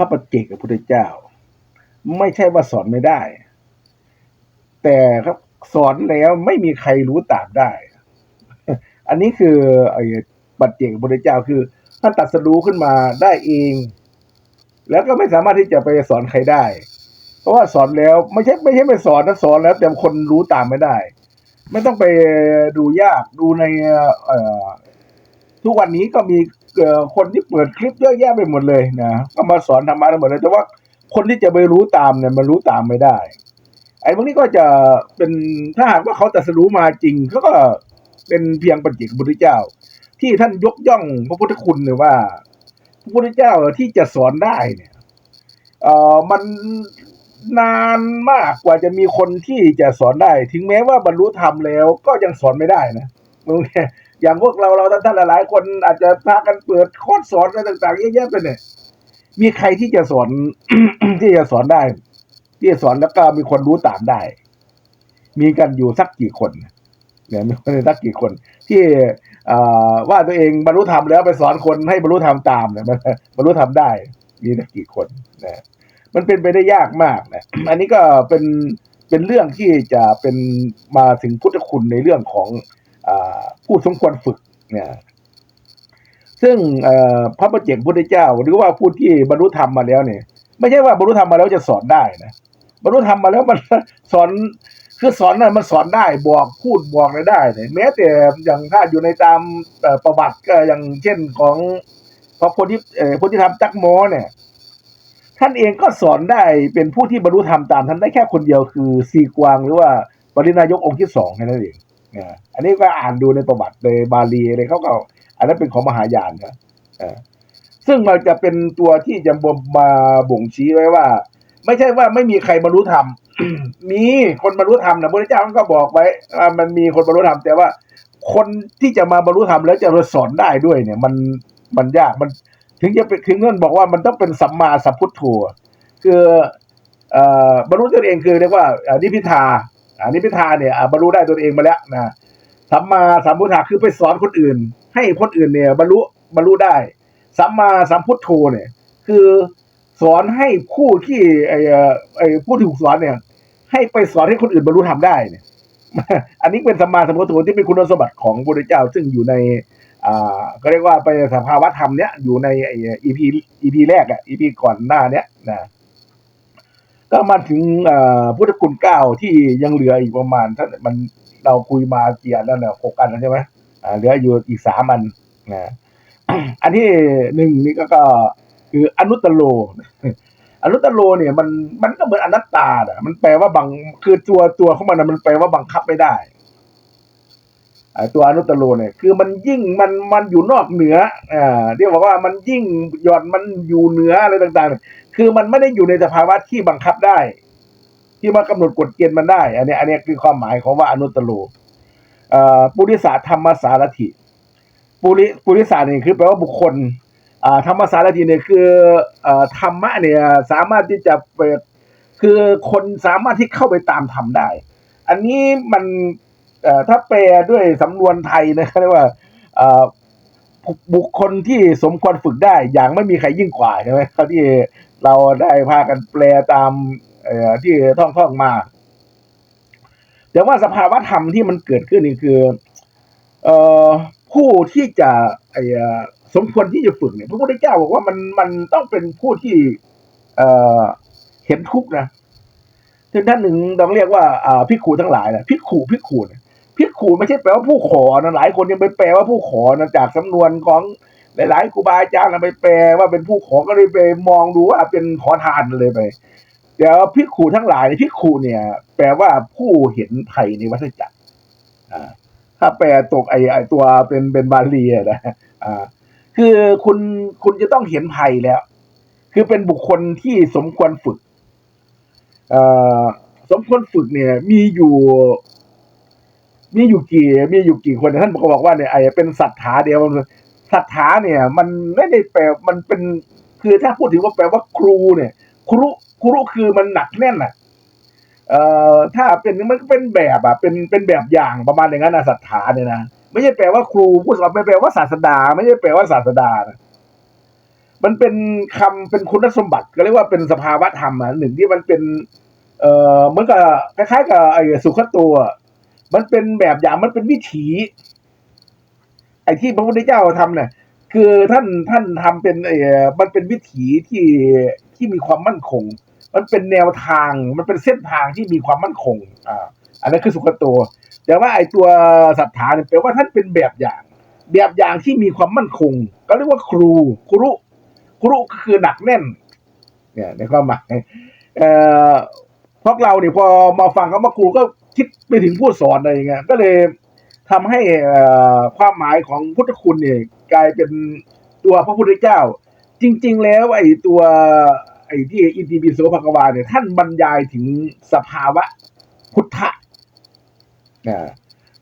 ระปัจเจกพระพุทธเจ้า ไม่ใช่ว่าสอนไม่ได้ แต่ครับสอนแล้วไม่มีใครรู้ตามได้ อันนี้คือไอ้ปัจเจกพระพุทธเจ้าคือท่านตัดสรู้ขึ้นมาได้เอง แล้วก็ไม่สามารถที่จะไปสอนใครได้ เพราะว่าสอนแล้วไม่ใช่ไม่ใช่ไปสอนนะสอนแล้ว แต่คนรู้ตามไม่ได้ ไม่ต้องไปดูยากดูในเอ่อทุกวันนี้ก็มี คนที่เปิดคลิปเยอะแยะไปหมดเลยนะก็มาสอนธรรมะทั้งหมดเลยแต่ว่าคนที่จะไปรู้ตามเนี่ยมันรู้ตามไม่ได้ ไอ้พวกนี้ก็จะเป็นถ้าหากว่าเขาตัดสรู้มาจริงเขาก็เป็นเพียงปัจเจกพุทธเจ้า ที่ท่านยกย่องพระพุทธคุณเนี่ยว่า พระพุทธเจ้าที่จะสอนได้เนี่ยเอ่อมันนานมากกว่าจะมีคนที่จะสอนได้ ถึงแม้ว่าบรรลุธรรมแล้วก็ยังสอนไม่ได้นะมึงเนี่ย อย่างพวกเราเราท่านหลายๆ คนอาจจะพากันเปิดคอร์สสอนอะไรต่างๆเยอะแยะไปเนี่ยมีใครที่จะสอนที่จะสอนได้ ที่จะสอนแล้วก็มีคนรู้ตามได้ มีกันอยู่สักกี่คนเนี่ยมีคนสักกี่คน ที่อ่อว่าตัวเองบรรลุธรรมแล้วไปสอนคนให้บรรลุธรรมตามเนี่ยบรรลุธรรมได้ มีสักกี่คนนะมันเป็นไปได้ยากมากนะอันนี้ก็เป็นเป็นเรื่องที่จะเป็นมาถึงพุทธคุณในเรื่องของ ผู้สมควรฝึกเนี่ยซึ่งพระประเจกพุทธเจ้า หรือว่าผู้ที่บรรลุธรรมมาแล้วเนี่ยไม่ใช่ว่าบรรลุธรรมมาแล้วจะสอนได้นะบรรลุธรรมมาแล้วมันสอนคือสอนน่ะมันสอนได้บอกพูดบอกอะไรได้เนี่ยแม้แต่อย่างถ้าอยู่ในตามประวัติก็อย่างเช่นของพระโพธิเอ่อโพธิธรรมจักโมเนี่ย ท่านเองก็สอนได้เป็นผู้ที่บรรลุธรรมตามท่านได้แค่คนเดียวคือซีกวางหรือว่าปรินายกองค์ที่สองแค่นั้นเอง อันนี้ก็อ่านดูในประวัติในบาลีอะไรเขาก็อันนั้นเป็นของมหายานนะซึ่งมันจะเป็นตัวที่จะบ่งมาบ่งชี้ไว้ว่า ไม่ใช่ว่าไม่มีใครบรรลุธรรมมีคนบรรลุธรรมนะพระเจ้าก็บอกไว้ว่ามันมีคนบรรลุธรรมแต่ว่าคนที่จะมาบรรลุธรรมแล้วจะสอนได้ด้วยเนี่ย มันมันยากมันถึงจะเป็นถึงนั่อนบอกว่ามันต้องเป็นสัมมาสัพพุทโธคืออบรรลุตัวเองคือเรียกว่านิพิทา อ่านิพพิทาเนี่ยบรรลุได้ตัวเองมาแล้วนะสัมมาสัมพุทธาคือไปสอนคนอื่น ให้คนอื่นเนี่ยบรรลุบรรลุได้ สัมมาสัมพุทโธเนี่ย คือสอนให้ผู้ที่ไอ้ไอ้ผู้ที่ถูกสอนเนี่ย ให้ไปสอนให้คนอื่นบรรลุธรรมได้เนี่ย อันนี้เป็นสัมมาสัมพุทโธที่เป็นคุณสมบัติของพระพุทธเจ้า ซึ่งอยู่ในอ่าก็เรียกว่าไปสภาวะธรรมเนี้ยอยู่ในไอ้ EP EP แรกอะ EP ก่อนหน้าเนี้ยนะ ก็มาถึงพุทธคุณเก้าที่ยังเหลืออีกประมาณถ้ามันเราคุยมาเกี่ยร์แล้วเนี่ยหกอันใช่ไหมอ่าเหลืออยู่อีกสามอันนะอันที่หนึ่งนี่ก็ก็คืออนุตตโล อนุตตโลเนี่ยมันมันก็เหมือนอนัตตาอะมันแปลว่าบังคือตัวตัวของมันน่ะมันแปลว่าบังคับไม่ได้ตัวอนุตตโลเนี่ยคือมันยิ่งมันมันอยู่นอกเหนืออ่าเรียกว่ามันยิ่งหย่อนมันอยู่เหนืออะไรต่างๆเคือมันไม่ได้อยู่ในสภาวะที่บังคับได้ ที่มากำหนดกฎเกณฑ์มันได้ อันนี้ อันนี้คือความหมายของว่าอนุตตโลปุริสาธรรมสารถิปุริปุริสาเนี่ยคือแปลว่าบุคคลธรรมสารถิเนี่ยคืออธรรมะเนี่ยสามารถที่จะเปิดคือคนสามารถที่เข้าไปตามธรรมได้ อันนี้มันถ้าแปลด้วยสำนวนไทยนะครับเรียกว่าบุบุคคลที่สมควรฝึกได้ อย่างไม่มีใครยิ่งกว่าใช่ไหมครับที่ เราได้พากันแปลตามที่ท่องท่องมา แต่ว่าสภาวะธรรมที่มันเกิดขึ้นนี่คือเอผู้ที่จะอสมควรที่จะฝึกเนี่ยพระพุทธเจ้าบอกว่ามันมันต้องเป็นผู้ที่เอเห็นทุกข์นะถึงท่านหนึ่งต้องเรียกว่าอพิกขูทั้งหลายนะพิกขูพิกขูเนี่ยพิกขูไม่ใช่แปลว่าผู้ขอนะหลายคนยังไปแปลว่าผู้ขอนะจากสำนวนของ หลายๆครูบาอาจารย์ไปแปลว่าเป็นผู้ขอก็เลยไปมองดูว่าเป็นขอทานเลยไปแต่ว่าพิกขูทั้งหลายเนี่ยพิกขูเนี่ย แปลว่าผู้เห็นภัยในวัฏจักรอ่าถ้าแปลตกไอไอตัวเป็นเป็นบาลีนะอ่าคือคุณคุณจะต้องเห็นภัยแล้ว คือเป็นบุคคลที่สมควรฝึกอ่อสมควรฝึกเนี่ย มีอยู่มีอยู่กี่มีอยู่กี่คนท่านก็บอกว่าเนี่ยไอเป็นศรัทธาเดียว ศรัทธาเนี่ย มันไม่ได้แปลมันเป็นคือถ้าพูดถึงว่าแปลว่าครูเนี่ย ครูครูคือมันหนักแน่นอะเอ่อถ้าเป็นมันก็เป็นแบบอะเป็นเป็นแบบอย่างประมาณอย่างนั้นนะศรัทธาเนี่ยนะไม่ใช่แปลว่าครูพูดสอนไม่แปลว่าศาสดา ไม่ใช่แปลว่าศาสดานะมันเป็นคำเป็นคุณสมบัติก็เรียกว่าเป็นสภาวะธรรมอะหนึ่งที่มันเป็น เอ่อเหมือนกับคล้ายๆกับไอ้สุขตัว มันเป็นแบบอย่างมันเป็นวิถี อ้ที่พระพุทธเจ้าทำเนี่ยคือท่านท่านทำเป็นเออมันเป็นวิถีที่ที่มีความมั่นคง มันเป็นแนวทางมันเป็นเส้นทางที่มีความมั่นคงอ่าอันนั้นคือสุขตัวแต่ว่าไอ้ตัวศรัทธาเนี่ยแปลว่าท่านเป็นแบบอย่าง แบบอย่างที่มีความมั่นคง ก็เรียกว่าครูครุครุก็คือหนักแน่น เนี่ยในความหมายเอ่อพวกเราเนี่ยพอมาฟังคำว่าครูก็คิดไปถึงผู้สอนอะไรอย่างเงี้ยก็เลย ทำให้ความหมายของพุทธคุณเนี่ยกลายเป็นตัวพระพุทธเจ้า จริง ๆ แล้วไอ้ตัวไอ้ที่อิติปิโสภควาเนี่ยท่านบรรยายถึงสภาวะพุทธะ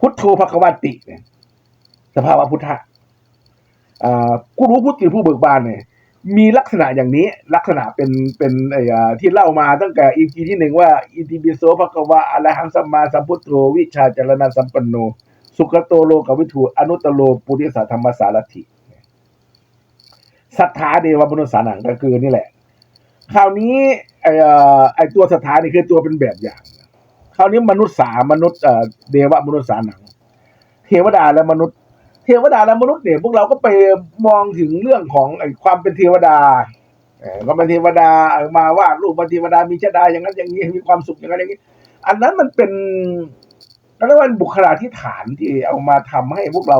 พุทโธภควติเนี่ยสภาวะพุทธะอ่าผู้รู้ผู้ตื่นผู้เบิกบานเนี่ยมีลักษณะอย่างนี้ลักษณะเป็นเป็นไอ้ที่เล่ามาตั้งแต่อีพีที่หนึ่งว่าอิติปิโสภควาอะระหังสัมมาสัมพุทโธวิชาจารณะสัมปันโน สุขโตโลกวิถูอนุตตโลปุริสธรรมสารถิศรัทธาเดวมนุษย์สานังก็คือนี่แหละ คราวนี้ไอ้ไอ้ตัวศรัทธานี่คือตัวเป็นแบบอย่าง คราวนี้มนุษย์สามนุษย์เดวมนุษย์สานัง เทวดาและมนุษย์เทวดาและมนุษย์เนี่ยพวกเราก็ไปมองถึงเรื่องของไอ้ความเป็นเทวดาเออความเป็นเทวดามาวาดรูปเป็นเทวดามีชะดาอย่างนั้นอย่างนี้มีความสุขอย่างนั้นอย่างนี้ อันนั้นมันเป็น รียกว่าบุคลาธิฐานที่เอามาทำให้พวกเรา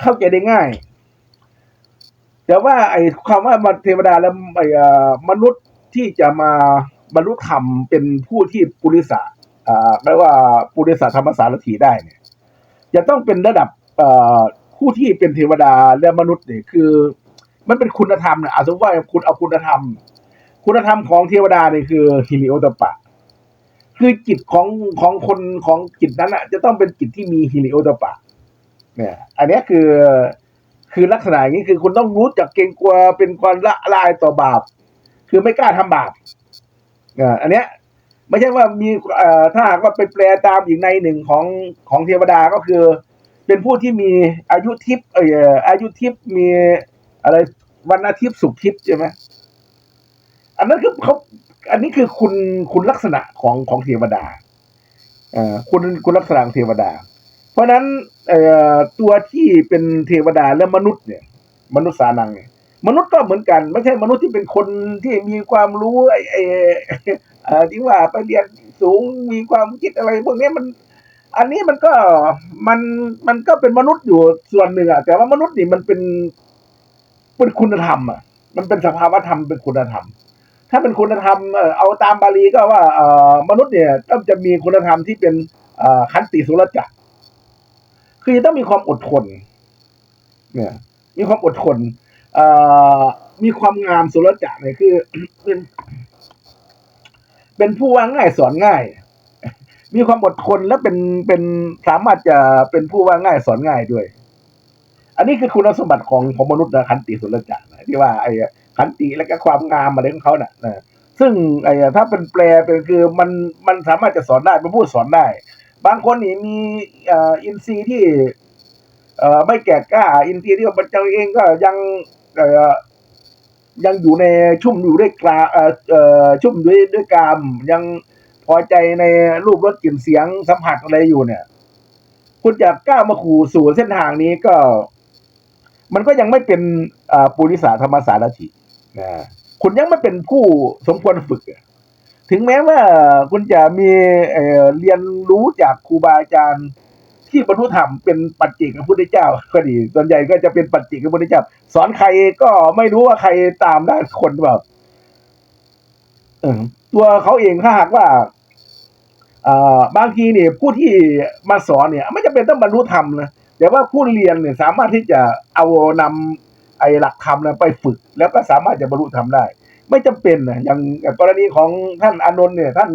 เข้าใจได้ง่าย แต่ว่าไอ้คำว่ามาเทวดาและไอ้มนุษย์ที่จะมาบรรลุธรรมเป็นผู้ที่ปุริสะเรียกว่าปุริสะธรรมสารถีได้เนี่ย จะต้องเป็นระดับเอ่อผู้ที่เป็นเทวดาและมนุษย์เนี่ยคือ มันเป็นคุณธรรมนี่ยอาสมว่าคุณเอาคุณธรรม คุณธรรมของเทวดาเนี่ยคือฮิริโอตปะ คือจิตของของคนของจิตนั้นอะ จะต้องเป็นจิตที่มีฮิริโอตปะ เนี่ย อันนี้คือคือลักษณะอย่างนี้คือคุณต้องรู้จักเกรงกลัวเป็นความละลายต่อบาป คือไม่กล้าทำบาปอ่าอันเนี้ย ไม่ใช่ว่ามีเอ่อถ้าหากว่าไปแปลตามอีกในหนึ่งของของเทวดาก็คือ เป็นผู้ที่มีอายุทิพย์เอ่ออายุทิพย์มีอะไรวันอาทิตย์สุขทิพย์ใช่ไหมอันนั้นคือเขา อันนี้คือคุณคุณลักษณะของของเทวดาอ่อคุณคุณลักษณะของเทวดา เพราะฉะนั้นเอ่อตัวที่เป็นเทวดาและมนุษย์เนี่ย มนุษย์สานังเนี่ยมนุษย์ก็เหมือนกัน ไม่ใช่มนุษย์ที่เป็นคนที่มีความรู้ไอ้ไอ้ที่ว่าไปเรียนสูงมีความคิดอะไรพวกนี้มัน อันนี้มันก็มันมันก็เป็นมนุษย์อยู่ส่วนหนึ่งอะแต่ว่ามนุษย์นี่มันเป็นเป็นคุณธรรมอะมันเป็นสภาวะธรรมเป็นคุณธรรม ถ้าเป็นคุณธรรมเอาตามบาลีก็ว่าเอมนุษย์เนี่ยต้องจะมีคุณธรรมที่เป็นขันติสุรจักรคือต้องมีความอดทนเนี่ยมีความอดทนเอมีความงามสุรจักรเนี่ยคือเป็นเป็นผู้ว่าง่ายสอนง่าย มีความอดทนและเป็นเป็นสามารถจะเป็นผู้ว่าง่ายสอนง่ายด้วย อันนี้คือคุณสมบัติของของมนุษย์นะขันติสุรจักรที่ว่าไอ้ ขันติและก็ความงามอะไรของเขาน่ะนะซึ่งไอ้ถ้าเป็นแปลเป็นคือมันมันสามารถจะสอนได้เป็นผู้สอนได้ บางคนนี่มีอินทรีย์ที่ไม่แก่กล้า อินทรีย์ที่ว่ามันเองก็ยังยังอยู่ในชุ่มอยู่ด้วยกลาชุ่มด้วยด้วยกาม ยังพอใจในรูปรสกลิ่นเสียงสัมผัสอะไรอยู่เนี่ย คุณจะก้าวมาขู่สู่เส้นทางนี้ก็ มันก็ยังไม่เป็นปุริสาธรรมสารถิ นะคุณยังไม่เป็นผู้สมควรฝึก ถึงแม้ว่าคุณจะมีเเรียนรู้จากครูบาอาจารย์ที่บรรลุธรรมเป็นปัจเจกพระพุทธเจ้าก็ดีส่วนใหญ่ก็จะเป็นปัจเจกพระพุทธเจ้า สอนใครก็ไม่รู้ว่าใครตามได้คนแบบตัวเขาเองถ้าหากว่าบางทีเนี่ยผู้ที่มาสอนเนี่ย ไม่จำเป็นต้องบรรลุธรรมนะแต่ว่าผู้เรียนเนี่ยสามารถที่จะเอานำ ไอ้หลักธรรมนะไปฝึก แล้วก็สามารถจะบรรลุธรรมได้ ไม่จำเป็นนะอย่างกรณีของท่านอานนท์เนี่ยท่าน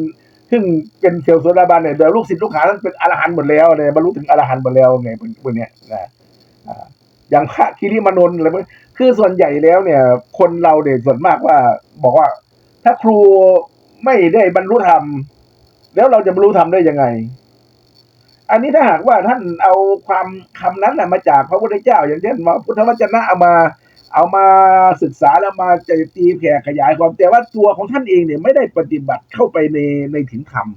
ซึ่งเป็นเซลล์โซดาบันเนี่ยเดี๋ยวลูกศิษย์ลูกหาท่านเป็นอรหันต์หมดแล้วเนี่ยบรรลุถึงอรหันต์หมดแล้วไงพวกเนี้ยนะอย่างพระคิริมานนท์อะไรพวกคือส่วนใหญ่แล้วเนี่ย คนเราเนี่ยส่วนมากว่าบอกว่า ถ้าครูไม่ได้บรรลุธรรม แล้วเราจะบรรลุธรรมได้ยังไง อันนี้ถ้าหากว่าท่านเอาความคำนั้นนะมาจากพระพุทธเจ้า อย่างเช่นมาพุทธวจนะเอามา เอามาศึกษาแล้วมาจะตีแผ่ขยายความแต่ว่าตัวของท่านเองเนี่ยไม่ได้ปฏิบัติเข้าไปในในถิ่นธรรม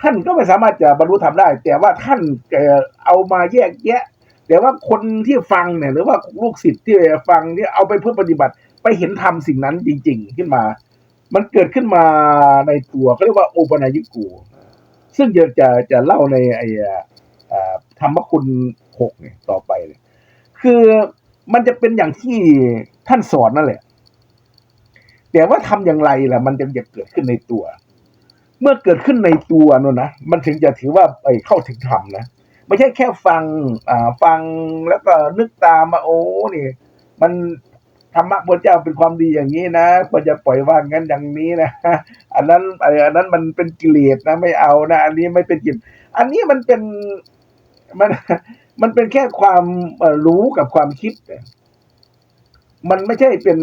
ท่านก็ไม่สามารถจะบรรลุธรรมได้ แต่ว่าท่านเอ่อเอามาแยกแยะ แต่ว่าคนที่ฟังเนี่ย หรือว่าลูกศิษย์ที่ฟังเนี่ยเอาไปเพื่อปฏิบัติไปเห็นธรรมสิ่งนั้นจริง ๆ ขึ้นมา มันเกิดขึ้นมาในตัวเขาเรียกว่าโอปนายิกู ซึ่งจะจะจะเล่าในไอ้ธรรมคุณหกเนี่ยต่อไปเนี่ยคือมันจะเป็นอย่างที่ท่านสอนนั่นแหละ แต่ว่าทำอย่างไรล่ะ มันจะจะเกิดขึ้นในตัว เมื่อเกิดขึ้นในตัวนั่นนะมันถึงจะถือว่าไอ้เข้าถึงธรรมนะไม่ใช่แค่ฟังอ่าฟังแล้วก็นึกตามมาโอ้นี่ มัน ธรรมะพระเจ้าเป็นความดีอย่างนี้นะควรจะปล่อยว่างงั้นอย่างนี้นะอันนั้นไอ้อันนั้นมันเป็นกิเลสนะไม่เอานะอันนี้ไม่เป็นกิเลสอันนี้มันเป็นมันมันเป็นแค่ความรู้กับความคิด มันไม่ใช่เป็น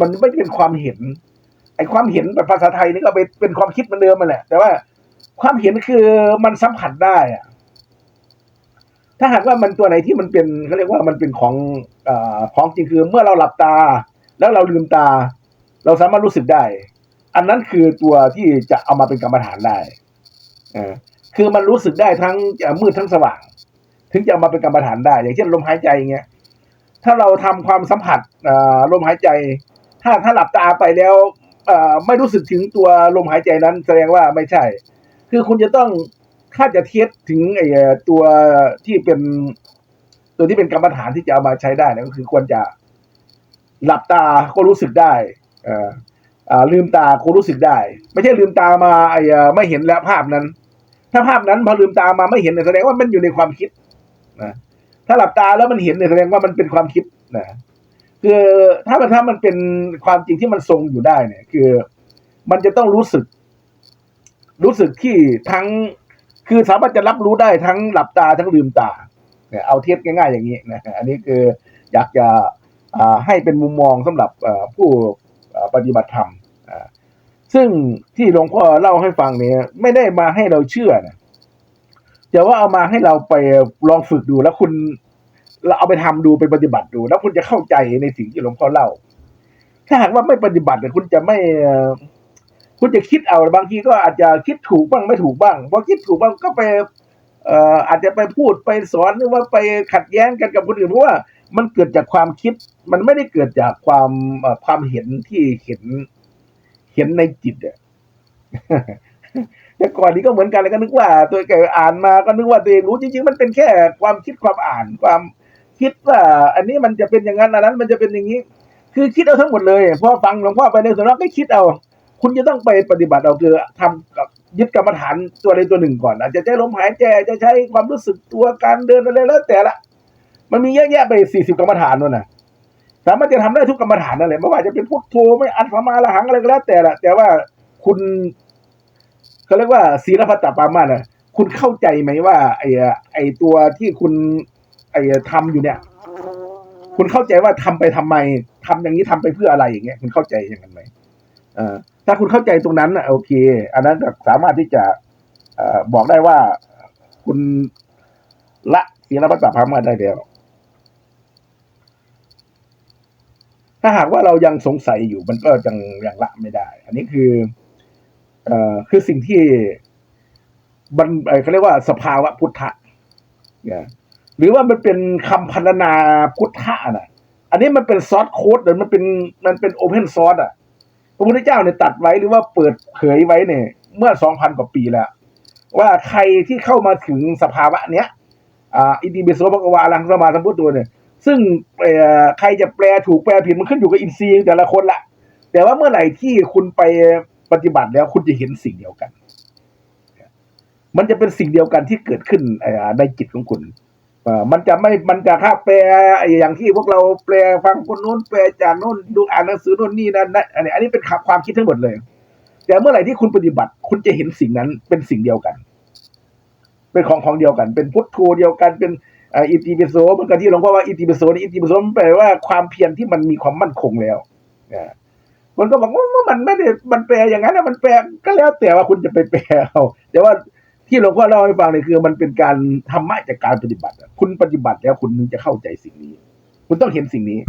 มันไม่เป็นความเห็น ไอ้ความเห็นแบบภาษาไทยนี่ก็เป็นเป็นความคิดมือนเดิมมาแหละ แต่ว่าความเห็นคือมันสัมผัสได้อะ ถ้าหากว่ามันตัวไหนที่มันเป็นเขาเรียกว่ามันเป็นของอของจริงคือเมื่อเราหลับตา แล้วเราลืมตา เราสามารถรู้สึกได้ อันนั้นคือตัวที่จะเอามาเป็นกรรมฐานได้อคือมันรู้สึกได้ทั้งมืดทั้งสว่าง ถึงจะเอามาเป็นกรรมฐานได้ อย่างเช่นลมหายใจอย่างเงี้ยถ้าเราทำความสัมผัสลมหายใจ ถ้าถ้าหลับตาไปแล้วไม่รู้สึกถึงตัวลมหายใจนั้น แสดงว่าไม่ใช่ คือคุณจะต้อง ถ้าจะเทียบถึงไอ้ตัวที่เป็น ตัวที่เป็นกรรมฐานที่จะเอามาใช้ได้นะก็คือควรจะหลับตาก็รู้สึกได้เอ่ออ่าลืมตาก็รู้สึกได้ ไม่ใช่ลืมตามาไอ้ไม่เห็นแล้วภาพนั้น ถ้าภาพนั้นพอลืมตามาไม่เห็นแสดงว่ามันอยู่ในความคิดนะถ้าหลับตาแล้วมันเห็นแสดงว่ามันเป็นความคิดนะคือถ้ามันถ้ามันเป็นความจริงที่มันทรงอยู่ได้เนี่ย คือ มันจะต้องรู้สึก รู้สึกที่ทั้ง คือสามารถจะรับรู้ได้ทั้งหลับตาทั้งลืมตาเนี่ยเอาเทียบง่ายๆอย่างนี้นะอันนี้คืออยากจะให้เป็นมุมมองสำหรับผู้ปฏิบัติธรรมซึ่งที่หลวงพ่อเล่าให้ฟังเนี่ยไม่ได้มาให้เราเชื่อนะแต่ว่าเอามาให้เราไปลองฝึกดูแล้วคุณเราเอาไปทำดูไปปฏิบัติดู แล้วคุณจะเข้าใจในสิ่งที่หลวงพ่อเล่า ถ้าหากว่าไม่ปฏิบัติเนี่ยคุณจะไม่ คุณจะคิดเอาบางทีก็อาจจะคิดถูกบ้างไม่ถูกบ้างพอคิดถูกบ้างก็ไปเอ่ออาจจะไปพูดไปสอนหรือว่าไปขัดแย้งกันกับคนอื่นเพราะว่ามันเกิดจากความคิด มันไม่ได้เกิดจากความความเห็นที่เห็น เห็นในจิตอะแต่ก่อนนี้ก็เหมือนกันเลยก็นึกว่า ตัวเองอ่านมาก็นึกว่าตัวเองรู้จริงๆ มันเป็นแค่ความคิดความอ่านความคิดว่า อันนี้มันจะเป็นอย่างนั้นอันนั้น มันจะเป็นอย่างนี้ คือคิดเอาทั้งหมดเลยพอฟังหลวงพ่อไปในส่วนนั้นก็คิดเอา คุณจะต้องไปปฏิบัติเอาคือทำกับยึดกรรมฐานตัวใดตัวหนึ่งก่อน อาจจะใช้ลมหายใจอาจจะใช้ความรู้สึกตัวการเดินอะไรแล้วแต่ละ มันมีเยอะแยะไปสี่สิบกรรมฐานนู่นน่ะสามารถจะทำได้ทุกกรรมฐานนั่นแหละไม่ว่าจะเป็นพุทโธไม่อันสมาละหังอะไรก็แล้วแต่ละแต่ว่าคุณเขาเรียกว่าศีลพัตตปามาน่ะ คุณเข้าใจไหมว่าไอ้ไอ้ตัวที่คุณไอ้ทำอยู่เนี่ย คุณเข้าใจว่าทำไปทำไมทำอย่างนี้ทำไปเพื่ออะไรอย่างเงี้ย คุณเข้าใจอย่างนั้นไหมเออ ถ้าคุณเข้าใจตรงนั้นน่ะโอเค อันนั้นสามารถที่จะอบอกได้ว่าคุณละศีลพัตตปามาได้แล้ว ถ้าหากว่าเรายังสงสัยอยู่มันก็ยังยังละไม่ได้ อันนี้คือเอ่อคือสิ่งที่บันเขาเรียกว่าสภาวะพุทธะหรือว่ามันเป็นคำพันนาพุทธะนะอันนี้มันเป็นซอสโค้ดหรือมันเป็นมันเป็นโอเพนซอร์สอะ พระพุทธเจ้าเนี่ยตัดไว้หรือว่าเปิดเผยไว้เนี่ย เมื่อสองพันกว่าปีแล้ว ว่าใครที่เข้ามาถึงสภาวะเนี้ยอ่าอิติปิโสภควาอรหังสมาสัมพุทโธเนี่ย ซึ่งใครจะแปลถูกแปลผิดมันขึ้นอยู่กับอินทรีย์แต่ละคนละ แต่ว่าเมื่อไหร่ที่คุณไปปฏิบัติแล้วคุณจะเห็นสิ่งเดียวกัน มันจะเป็นสิ่งเดียวกันที่เกิดขึ้นอ่อในจิตของคุณ มันจะไม่มันจะค่าแปลอย่างที่พวกเราแปลฟังคนนู้นแปลจากนู้นดูอ่านหนังสือนู้นนี่นั่นอันนี้อันนี้เป็นความคิดทั้งหมดเลย แต่เมื่อไหร่ที่คุณปฏิบัติ คุณจะเห็นสิ่งนั้นเป็นสิ่งเดียวกัน เป็นของของเดียวกัน เป็นพุทโธเดียวกันเป็นอ่าอิติปิโสเหมันก็ที่หลวงพ่อว่าอิติปิโสนี่อิติปิโสมันแปลว่าความเพียรที่มันมีความมั่นคงแล้วมันก็บอกว่ามันไม่ได้มันแปลอย่างนั้นนะมันแปลก็แล้วแต่ว่าคุณจะไปแปลเอาแต่ว่า ที่หลวงพ่อเล่าให้ฟังเนี่ยคือ มันเป็นการธรรมะจากการปฏิบัติคุณปฏิบัติแล้วคุณถึงจะเข้าใจสิ่งนี้ คุณต้องเห็นสิ่งนี้